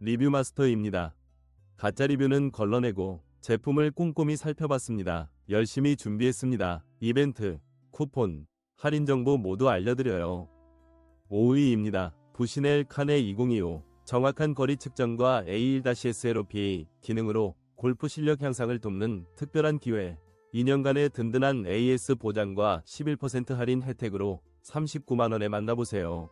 리뷰 마스터입니다. 가짜 리뷰는 걸러내고 제품을 꼼꼼히 살펴봤습니다. 열심히 준비했습니다. 이벤트, 쿠폰, 할인 정보 모두 알려드려요. 5위입니다. 부시넬 칸의 2025 정확한 거리 측정과 A1-SLOP 기능으로 골프 실력 향상을 돕는 특별한 기회 2년간의 든든한 AS 보장과 11% 할인 혜택으로 39만원에 만나보세요.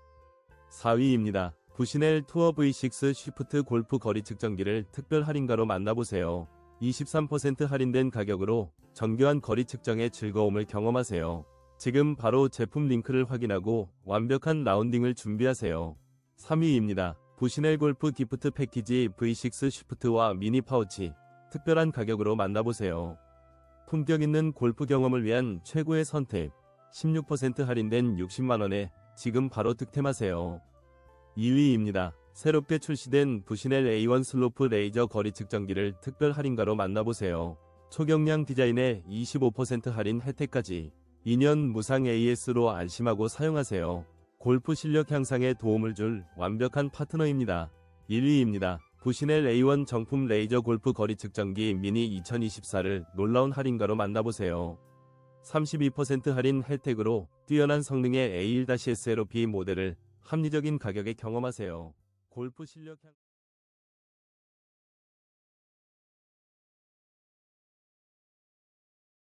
4위입니다. 부시넬 투어 V6 쉬프트 골프 거리 측정기를 특별 할인가로 만나보세요. 23% 할인된 가격으로 정교한 거리 측정의 즐거움을 경험하세요. 지금 바로 제품 링크를 확인하고 완벽한 라운딩을 준비하세요. 3위입니다. 부시넬 골프 기프트 패키지 V6 쉬프트와 미니 파우치 특별한 가격으로 만나보세요. 품격 있는 골프 경험을 위한 최고의 선택 16% 할인된 60만원에 지금 바로 득템하세요. 2위입니다. 새롭게 출시된 부시넬 A1 슬로프 레이저 거리 측정기를 특별 할인가로 만나보세요. 초경량 디자인에 25% 할인 혜택까지 2년 무상 AS로 안심하고 사용하세요. 골프 실력 향상에 도움을 줄 완벽한 파트너입니다. 1위입니다. 부시넬 A1 정품 레이저 골프 거리 측정기 미니 2024를 놀라운 할인가로 만나보세요. 32% 할인 혜택으로 뛰어난 성능의 A1-SLOP 모델을 합리적인 가격에 경험하세요. 골프 실력 향